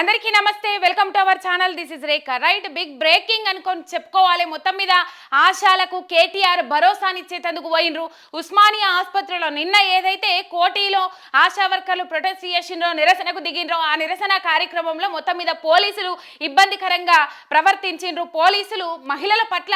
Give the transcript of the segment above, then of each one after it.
అందరికీ నమస్తే welcome to our channel. This is Rekha right big breaking అనుకొని చెప్పుకోవాలి. మొత్తం మీద ఆశాలకు కేటీఆర్ భరోసానిచ్చేందుకు పోయినరు ఉస్మానియా ఆసుపత్రిలో నిన్న ఏదైతే కోటిలో ఆశా వర్కర్లు ప్రొటెస్ట్ చేసిండ్రో నిరసనకు దిగిండ్రో ఆ నిరసన కార్యక్రమంలో మొత్తం మీద పోలీసులు ఇబ్బందికరంగా ప్రవర్తించిండ్రు. పోలీసులు మహిళల పట్ల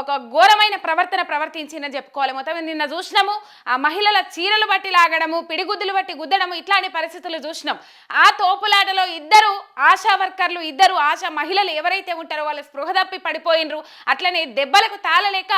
ఒక ఘోరమైన ప్రవర్తన ప్రవర్తించిందని చెప్పుకోవాలి. మొత్తం నిన్న చూసినాము ఆ మహిళల చీరలు బట్టి లాగడము పిడిగుద్దులు బట్టి గుద్దడము ఇట్లాంటి పరిస్థితులు చూసినాం. ఆ తోపులాటలో ఇద్దరు ఆశా వర్కర్లు ఇద్దరు ఆశా మహిళలు ఎవరైతే ఉంటారో వాళ్ళు స్పృహ తప్పి పడిపోయినరు. అట్లనే దెబ్బలకు తాళలేక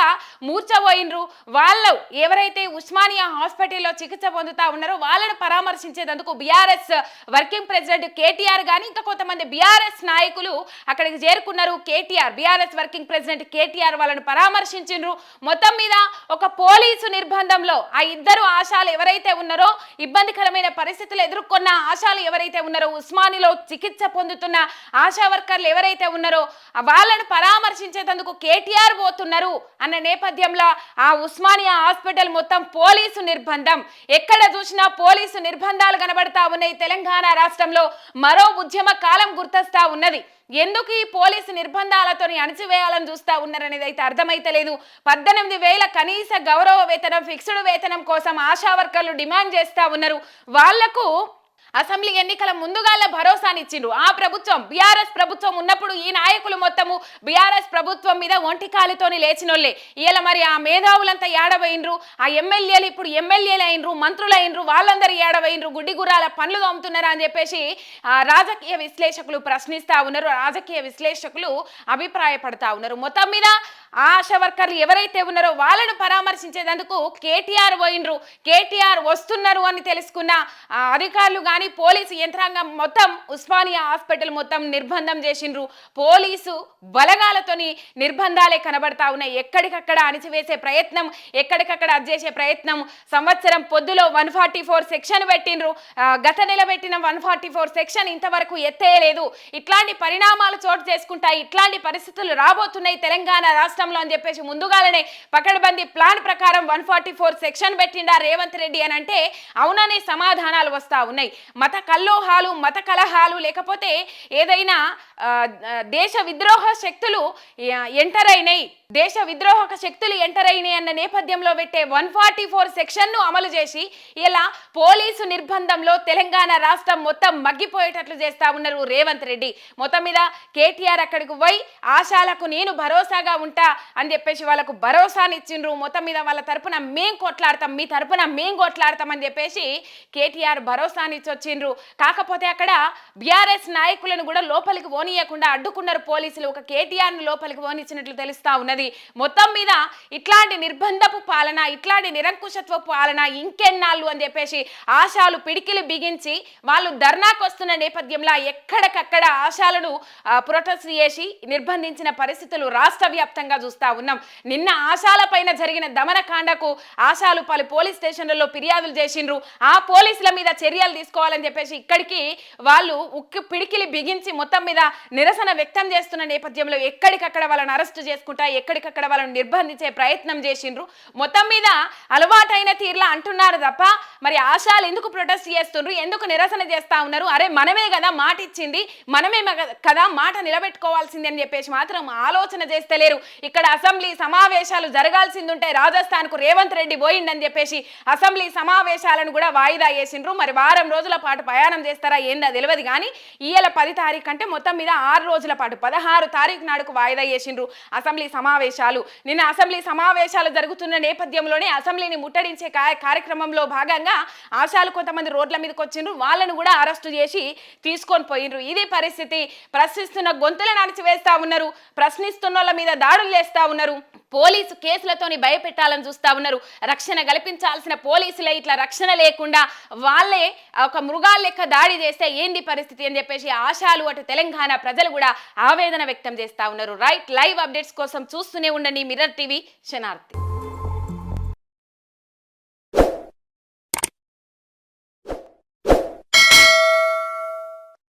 మూర్చబోయినరు. వాళ్ళు ఎవరైతే ఉస్మానియా హాస్పిటల్లో చికిత్స పొందుతా ఉన్నారో వాళ్ళను పరామర్శించేందుకు బీఆర్ఎస్ వర్కింగ్ ప్రెసిడెంట్ కేటీఆర్ కానీ ఇంకా కొంతమంది బీఆర్ఎస్ నాయకులు అక్కడికి చేరుకున్నారు. K T R B R S working president K T R వాళ్ళను పరామర్శించిండ్రు. మొత్తం మీద ఒక పోలీసు నిర్బంధంలో ఆ ఇద్దరు ఆశాలు ఎవరైతే ఉన్నారో ఇబ్బందికరమైన పరిస్థితులు ఎదుర్కొన్న ఆశాలు ఎవరైతే ఉన్నారో ఉస్మానిలో చికిత్స పొందుతున్న ఆశా వర్కర్లు ఎవరైతే ఉన్నారో ఆ వాళ్ళను పరామర్శించేందుకు కేటీఆర్ పోతున్నారు అన్న నేపథ్యంలో ఆ ఉస్మానియా హాస్పిటల్ మొత్తం పోలీసు నిర్బంధం. ఎక్కడ చూసినా పోలీసు నిర్బంధాలు కనబడతా ఉన్నాయి. తెలంగాణ రాష్ట్రంలో మరో ఉద్యమ కాలం గుర్తొస్తా ఉన్నది. ఎందుకు ఈ పోలీసు నిర్బంధాలతో అణచివేయాలని చూస్తా ఉన్నారనేది అయితే అర్థమైతలేదు. పద్దెనిమిది వేల కనీస గౌరవ వేతనం ఫిక్స్డ్ వేతనం కోసం ఆశా వర్కర్లు డిమాండ్ చేస్తా ఉన్నారు. వాళ్ళకు అసెంబ్లీ ఎన్నికల ముందుగాల భరోసానిచ్చిండ్రు ఆ ప్రభుత్వం బీఆర్ఎస్ ప్రభుత్వం ఉన్నప్పుడు ఈ నాయకులు మొత్తము బీఆర్ఎస్ ప్రభుత్వం మీద ఒంటి కాలుతోని లేచినోళ్ళే. ఇలా మరి ఆ మేధావులంతా ఏడవైనరు ఆ ఎమ్మెల్యేలు ఇప్పుడు ఎమ్మెల్యేలు అయినరు మంత్రులు అయినరు వాళ్ళందరూ ఏడవైనరు గుడ్డి గుర్రాల పనులు తోముతున్నారా అని చెప్పేసి ఆ రాజకీయ విశ్లేషకులు ప్రశ్నిస్తా ఉన్నారు. రాజకీయ విశ్లేషకులు అభిప్రాయపడతా ఉన్నారు. మొత్తం మీద ఆశా వర్కర్లు ఎవరైతే ఉన్నారో వాళ్ళను పరామర్శించేందుకు కేటీఆర్ పోయినరు కేటీఆర్ వస్తున్నారు అని తెలుసుకున్న ఆ, అధికారులు కానీ పోలీసు యంత్రాంగం మొత్తం ఉస్మానియా హాస్పిటల్ మొత్తం నిర్బంధం చేసిండ్రు. పోలీసు బలగాలతోని నిర్బంధాలే కనబడతా ఉన్నాయి. ఎక్కడికక్కడ అణిచివేసే ప్రయత్నం ఎక్కడికక్కడ చేసే ప్రయత్నం సంవత్సరం పొద్దులో వన్ ఫార్టీ ఫోర్ సెక్షన్ పెట్టిండ్రు. గత నెల పెట్టిన వన్ ఫార్టీ ఫోర్ సెక్షన్ ఇంతవరకు ఎత్తేయలేదు. ఇట్లాంటి పరిణామాలు చోటు చేసుకుంటాయి ఇట్లాంటి పరిస్థితులు రాబోతున్నాయి తెలంగాణ రాష్ట్రంలో అని చెప్పేసి ముందుగానే పకడ్బందీ ప్లాన్ ప్రకారం వన్ ఫార్టీ ఫోర్ సెక్షన్ పెట్టిండా రేవంత్ రెడ్డి అని అంటే అవుననే సమాధానాలు వస్తా ఉన్నాయి. మత కల్లోహాలు మత కలహాలు లేకపోతే ఏదైనా దేశ విద్రోహ శక్తులు ఎంటర్ అయినాయి. దేశ విద్రోహక శక్తులు ఎంటర్ అయినాయి అన్న నేపథ్యంలో పెట్టే వన్ ఫార్టీ ఫోర్ సెక్షన్ను అమలు చేసి ఇలా పోలీసు నిర్బంధంలో తెలంగాణ రాష్ట్రం మొత్తం మగ్గిపోయేటట్లు చేస్తా ఉన్నారు రేవంత్ రెడ్డి. మొత్తం మీద కేటీఆర్ అక్కడికి పోయి ఆశాలకు నేను భరోసాగా ఉంటా అని చెప్పేసి వాళ్ళకు భరోసానిచ్చిండ్రు. మొత్తం మీద వాళ్ళ తరపున మేం కొట్లాడతాం మీ తరపున మేం కొట్లాడతాం అని చెప్పేసి కేటీఆర్ భరోసాని వచ్చిండ్రు కాకపోతే అక్కడ బీఆర్ఎస్ నాయకులను కూడా లోపలికి పోనీయకుండా అడ్డుకున్నారు పోలీసులు. ఒక కేటీఆర్ను లోపలికి ఓనిచ్చినట్లు తెలుస్తా ఉన్నది. మొత్తం మీద ఇట్లాంటి నిర్బంధపు పాలన ఇట్లాంటి నిరంకుశత్వ పాలన ఇంకెన్నాళ్ళు అని చెప్పేసి ఆశాలు పిడికిలు బిగించి వాళ్ళు ధర్నాకు వస్తున్న నేపథ్యంలో ఎక్కడికక్కడ ఆశాలను ప్రొటెస్ట్ చేసి నిర్బంధించిన పరిస్థితులు రాష్ట్ర వ్యాప్తంగా చూస్తా ఉన్నాం. నిన్న ఆశాల పైన జరిగిన దమనకాండకు ఆశాలు పలు పోలీస్ స్టేషన్లలో ఫిర్యాదులు చేసిండ్రు. ఆ పోలీసుల మీద చర్యలు తీసుకోవాలని చెప్పేసి ఇక్కడికి వాళ్ళు ఉక్కి పిడికిలి బిగించి మొత్తం మీద నిరసన వ్యక్తం చేస్తున్న నేపథ్యంలో ఎక్కడికక్కడ వాళ్ళని అరెస్ట్ చేసుకుంటా ఎక్కడికక్కడ వాళ్ళని నిర్బంధించే ప్రయత్నం చేసిండ్రు. మొత్తం మీద అలవాటైన తీర్లా అంటున్నారు తప్ప మరి ఆశాలు ఎందుకు ప్రొటెస్ట్ చేస్తుండ్రు? ఎందుకు నిరసన చేస్తా ఉన్నారు? అరే మనమే కదా మాట ఇచ్చింది మనమే కదా మాట నిలబెట్టుకోవాల్సింది అని చెప్పేసి మాత్రం ఆలోచన చేస్తలేరు ఇక్కడ అసెంబ్లీ సమావేశాలు జరగాల్సింది ఉంటే రాజస్థాన్కు రేవంత్ రెడ్డి పోయిండని చెప్పేసి అసెంబ్లీ సమావేశాలను కూడా వాయిదా వేసిండ్రు. మరి వారం రోజుల పాటు ప్రయాణం చేస్తారా ఏందో తెలియదు కానీ ఈయల పది తారీఖు అంటే మొత్తం మీద ఆరు రోజుల పాటు పదహారు తారీఖు నాడుకు వాయిదా వేసిండ్రు అసెంబ్లీ సమావేశాలు. నిన్న అసెంబ్లీ సమావేశాలు జరుగుతున్న నేపథ్యంలోనే అసెంబ్లీని ముట్టడించే కార్యక్రమంలో భాగంగా ఆశాలు కొంతమంది రోడ్ల మీదకి వచ్చిండ్రు. వాళ్ళను కూడా అరెస్టు చేసి తీసుకొని పోయిండ్రు. ఇది పరిస్థితి. ప్రశ్నిస్తున్న గొంతులను అణచివేస్తా ఉన్నారు. ప్రశ్నిస్తున్న వాళ్ళ మీద దాడులు చేస్తా ఉన్నారు. పోలీసు కేసులతోని భయపెట్టాలని చూస్తా ఉన్నారు. రక్షణ కల్పించాల్సిన పోలీసులే ఇట్లా రక్షణ లేకుండా వాళ్ళే ఒక మృగాల లెక్క దాడి చేస్తే ఏంది పరిస్థితి అని చెప్పేసి ఆశాలు అటు తెలంగాణ ప్రజలు కూడా ఆవేదన వ్యక్తం చేస్తా ఉన్నారు. రైట్ లైవ్ అప్డేట్స్ కోసం చూస్తూనే ఉండండి. మిర్రర్ టీవీ శనార్థి